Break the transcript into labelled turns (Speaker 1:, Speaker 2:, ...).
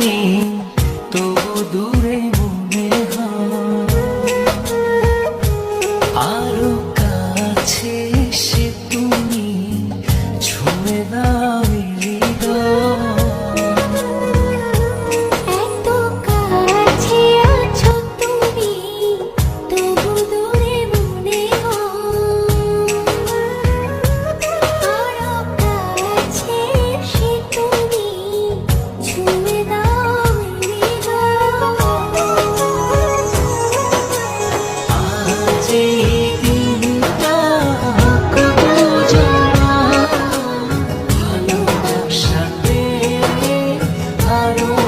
Speaker 1: জানি তবু দূরে মনে হয়। আর Claro.